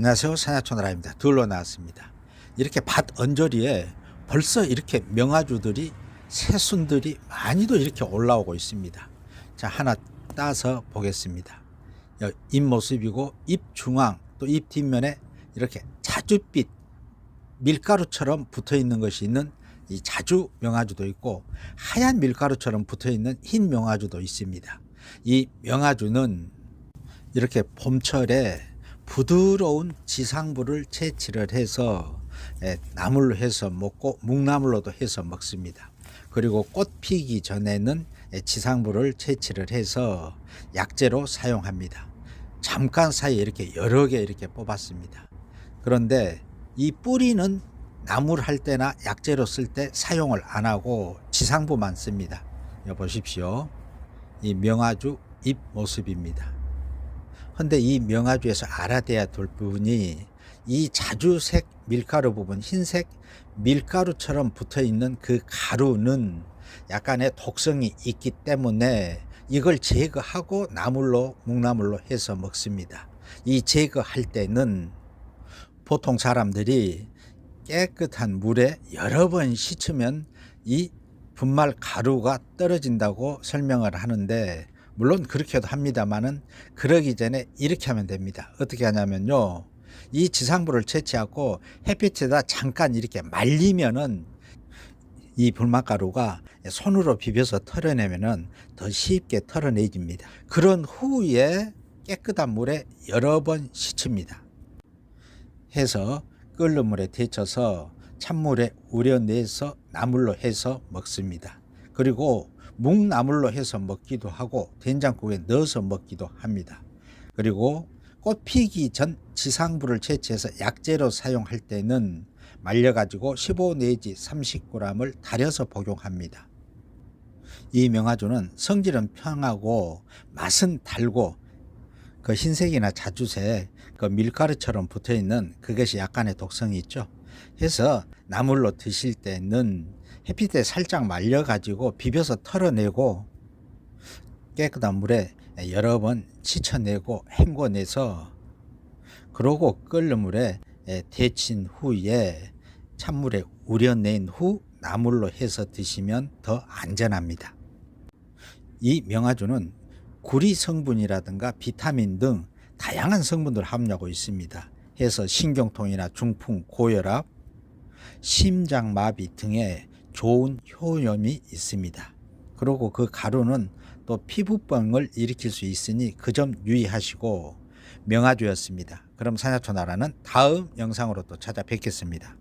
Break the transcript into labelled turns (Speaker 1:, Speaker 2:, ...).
Speaker 1: 안녕하세요. 산야초나라입니다. 둘러 나왔습니다. 이렇게 밭 언저리에 벌써 이렇게 명아주들이 새순들이 많이도 이렇게 올라오고 있습니다. 자, 하나 따서 보겠습니다. 여- 잎 모습이고 잎 중앙 또 잎 뒷면에 이렇게 자줏빛 밀가루처럼 붙어 있는 것이 있는 이 자주 명아주도 있고 하얀 밀가루처럼 붙어 있는 흰 명아주도 있습니다. 이 명아주는 이렇게 봄철에 부드러운 지상부를 채취를 해서 예, 나물로 해서 먹고 묵나물로도 해서 먹습니다. 그리고 꽃 피기 전에는 예, 지상부를 채취를 해서 약재로 사용합니다. 잠깐 사이에 이렇게 여러 개 이렇게 뽑았습니다. 그런데 이 뿌리는 나물 할 때나 약재로 쓸 때 사용을 안 하고 지상부만 씁니다. 보십시오. 이 명아주 잎 모습입니다. 근데 이 명아주에서 알아둬야 될 부분이 이 자주색 밀가루 부분, 흰색 밀가루처럼 붙어 있는 그 가루는 약간의 독성이 있기 때문에 이걸 제거하고 나물로, 묵나물로 해서 먹습니다. 이 제거할 때는 보통 사람들이 깨끗한 물에 여러 번 씻으면 이 분말 가루가 떨어진다고 설명을 하는데 물론 그렇게도 합니다만은 그러기 전에 이렇게 하면 됩니다. 어떻게 하냐면요. 이 지상부를 채취하고 햇빛에다 잠깐 이렇게 말리면은 이 불맛가루가 손으로 비벼서 털어내면은 더 쉽게 털어내집니다. 그런 후에 깨끗한 물에 여러 번 씻습니다. 해서 끓는 물에 데쳐서 찬물에 우려내서 나물로 해서 먹습니다. 그리고 묵나물로 해서 먹기도 하고 된장국에 넣어서 먹기도 합니다. 그리고 꽃 피기 전 지상부를 채취해서 약재로 사용할 때는 말려가지고 15 내지 30g을 달여서 복용합니다. 이 명아주는 성질은 평하고 맛은 달고 그 흰색이나 자주색 그 밀가루처럼 붙어 있는 그것이 약간의 독성이 있죠. 해서 나물로 드실 때는 햇빛에 살짝 말려 가지고 비벼서 털어내고 깨끗한 물에 여러 번 씻어내고 헹궈내서 그러고 끓는 물에 데친 후에 찬물에 우려낸 후 나물로 해서 드시면 더 안전합니다. 이 명아주는 구리 성분이라든가 비타민 등 다양한 성분들을 함유하고 있습니다. 해서 신경통이나 중풍, 고혈압, 심장마비 등의 좋은 효염이 있습니다. 그리고 그 가루는 또 피부병을 일으킬 수 있으니 그 점 유의하시고 명아주였습니다. 그럼 산야초 나라는 다음 영상으로 또 찾아뵙겠습니다.